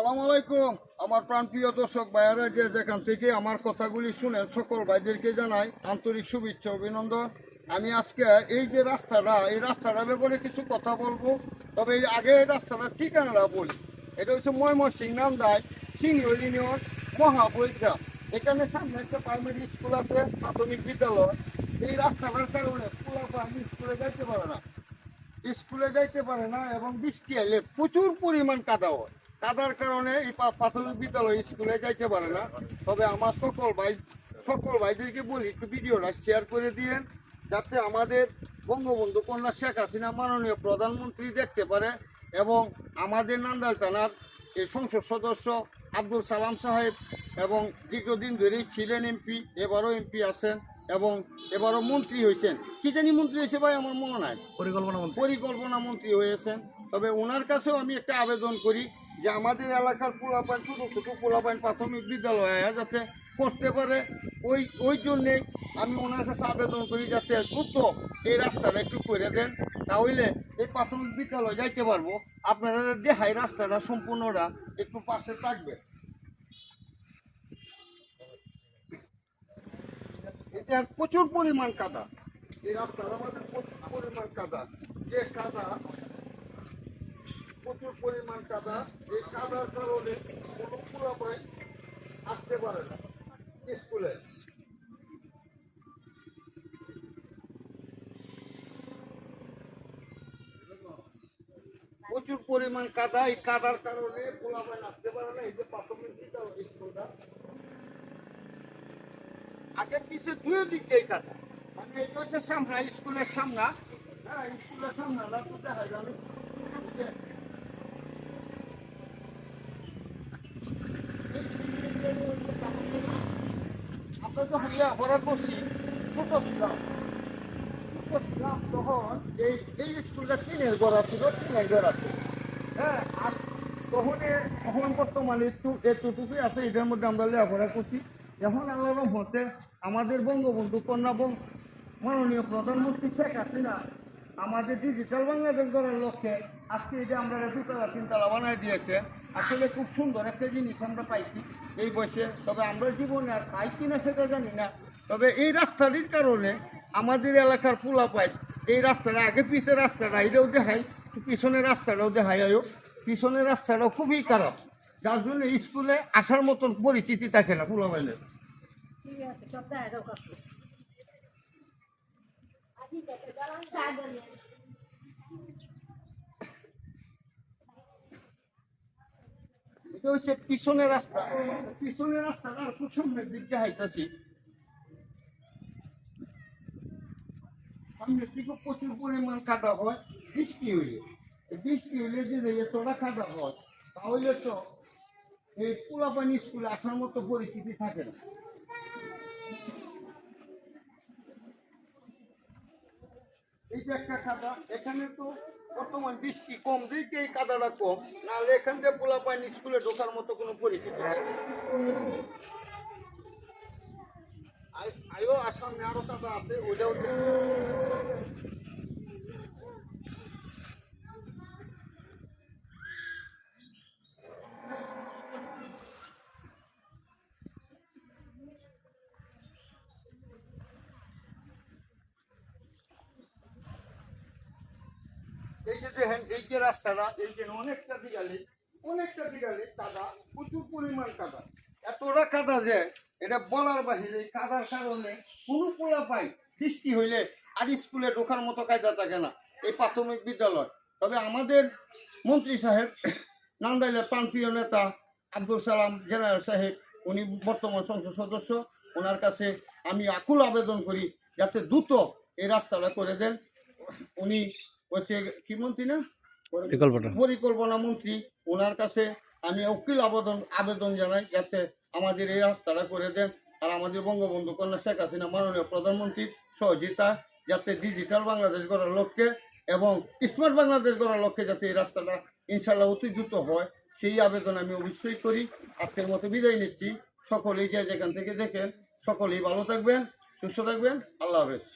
সালাম আলাইকুম। আমার প্রাণপ্রিয় দর্শক ভাইয়ারা, যে যেখান থেকে আমার কথাগুলি শুনে সকল ভাইদেরকে জানাই আন্তরিক শুভেচ্ছা, অভিনন্দন। আমি আজকে এই যে রাস্তাটা, এই রাস্তাটা ব্যাপারে কিছু কথা বলব। তবে এই আগে এই রাস্তাটার ঠিকানাটা বলি। এটা হচ্ছে ময়মনসিং নান্দায় সিংহ ইউনিয়ন মহাবৈগ্রাম এখানে সামনে একটা প্রাইমারি স্কুল আছে, প্রাথমিক বিদ্যালয়। এই রাস্তাটার কারণে পোলাপান স্কুলে যাইতে পারে না। স্কুলে যাইতে পারে না এবং বৃষ্টি এলে প্রচুর পরিমাণ কাদা হয়। কাদার কারণে এই প্রাথমিক বিদ্যালয় স্কুলে যাইতে পারে না। তবে আমার সকল ভাই সকল ভাইদেরকে বলি, একটু ভিডিওটা শেয়ার করে দিয়েন, যাতে আমাদের বঙ্গবন্ধু কন্যা শেখ হাসিনা মাননীয় প্রধানমন্ত্রী দেখতে পারে এবং আমাদের নান্দাল থানার এই সংসদ সদস্য আব্দুল সালাম সাহেব এবং দীর্ঘদিন ধরেই ছিলেন এমপি, এবারও এমপি আছেন। এবং এবারও মন্ত্রী হয়েছেন। কি জানি মন্ত্রী হয়েছে ভাই আমার মনে নাই। পরিকল্পনা পরিকল্পনা মন্ত্রী হয়েছেন। তবে ওনার কাছেও আমি একটা আবেদন করি যে আমাদের এলাকার পোলাপাইন ছোটো ছোটো পোলাপাইন প্রাথমিক বিদ্যালয় যাতে করতে পারে। ওই ওই জন্যে আমি ওনার কাছে আবেদন করি যাতে দ্রুত এই রাস্তাটা একটু করে দেন। তাহলে এই প্রাথমিক বিদ্যালয় যাইতে পারব। আপনারা দেখাই রাস্তাটা সম্পূর্ণটা একটু পাশে থাকবে। এটা প্রচুর পরিমাণ কাদা। এই রাস্তার আমাদের প্রচুর পরিমাণ কাদা। যে কাদা, প্রচুর পরিমাণ কাদা। এই কাদার কারণে কোনো পুরাপাই আসতে পারে না স্কুলে। প্রচুর পরিমাণ কাদা। এই কাদার কারণে পোলাপাই আসতে পারে না। এই যে প্রাথমিক বিদ্যালয় স্কুলটা। আগে পিছে দুই দিক দিয়ে কাটা। মানে হচ্ছে সামনা স্কুলের সামনা। হ্যাঁ স্কুলের সামনা দেখা আমরা করছি। তখন এই এই স্কুলটা ছিল হ্যাঁ আর এখন আছে মধ্যে আমরা লেখাপড়া করছি। এখন আল্লাহ রহমতে আমাদের বঙ্গবন্ধু কন্যা মাননীয় প্রধানমন্ত্রী শেখ হাসিনা আমাদের ডিজিটাল বাংলাদেশ গড়ার লক্ষ্যে আজকে এই যে আমরা দুতলা, তিনতলা বানাই দিয়েছে, আসলে খুব সুন্দর একটা জিনিস আমরা পাইছি এই বয়সে। তবে আমরা জীবনে আর পাই কিনা সেটা জানি না। তবে এই রাস্তাটির কারণে আমাদের এলাকার পোলা পাই এই রাস্তাটা আগে পিছের রাস্তাটা এটাও দেখাই, পিছনের রাস্তাটাও দেখাই আয়ো। পিছনের রাস্তাটাও খুবই খারাপ। যার জন্য স্কুলে আসার মতন পরিচিতি থাকে না পোলা পাইলে এটা হচ্ছে রাস্তা। খুব সামনের দিক হাইতাছি সামনের দিকে প্রচুর পরিমাণ কাদা হয়, বৃষ্টি হইলে। বৃষ্টি হইলে যে এতটা কাদা হয়, তাহলে তো এই পোলাপানি স্কুলে আসার মতো পরিস্থিতি থাকে না। এই যে একটা কাদা এখানে তো বর্তমান বৃষ্টি কম দিকে এই কাদাটা কম। নাহলে এখান থেকে পোলা পাইনি স্কুলে ঢোকার মতো কোনো পরিচিত আর সামনে আরও কাদা আছে, ওইটাও এই যে দেখেন, এই যে রাস্তাটা, এই যে অনেকটা দিগালে অনেকটা দিগালে কাদা, প্রচুর পরিমাণ কাদা। এতটা কাদা যে এটা বলার বাহিরে কাদার কারণে কোনো পোলা পাই বৃষ্টি হইলে আর স্কুলে ঢোকার মতো কায়দা থাকে না, এই প্রাথমিক বিদ্যালয়। তবে আমাদের মন্ত্রী সাহেব, নান্দাইলের প্রাণপ্রিয় নেতা আব্দুল সালাম জেনারেল সাহেব, উনি বর্তমান সংসদ সদস্য, ওনার কাছে আমি আকুল আবেদন করি যাতে দ্রুত এই রাস্তাটা করে দেন। উনি হচ্ছে কি মন্ত্রী না? পরিকল্পনা। পরিকল্পনা মন্ত্রী ওনার কাছে আমি উকিল আবেদন আবেদন জানাই যাতে আমাদের এই রাস্তাটা করে দেন। আর আমাদের বঙ্গবন্ধু কন্যা শেখ হাসিনা মাননীয় প্রধানমন্ত্রীর সহযোগিতা যাতে ডিজিটাল বাংলাদেশ গড়ার লক্ষ্যে এবং স্মার্ট বাংলাদেশ গড়ার লক্ষ্যে যাতে এই রাস্তাটা ইনশাল্লাহ অতি দ্রুত হয় সেই আবেদন আমি অবশ্যই করি। আজকের মতো বিদায় নিচ্ছি। সকলেই যে যেখান থেকে দেখেন সকলেই ভালো থাকবেন সুস্থ থাকবেন। আল্লাহ হাফেজ।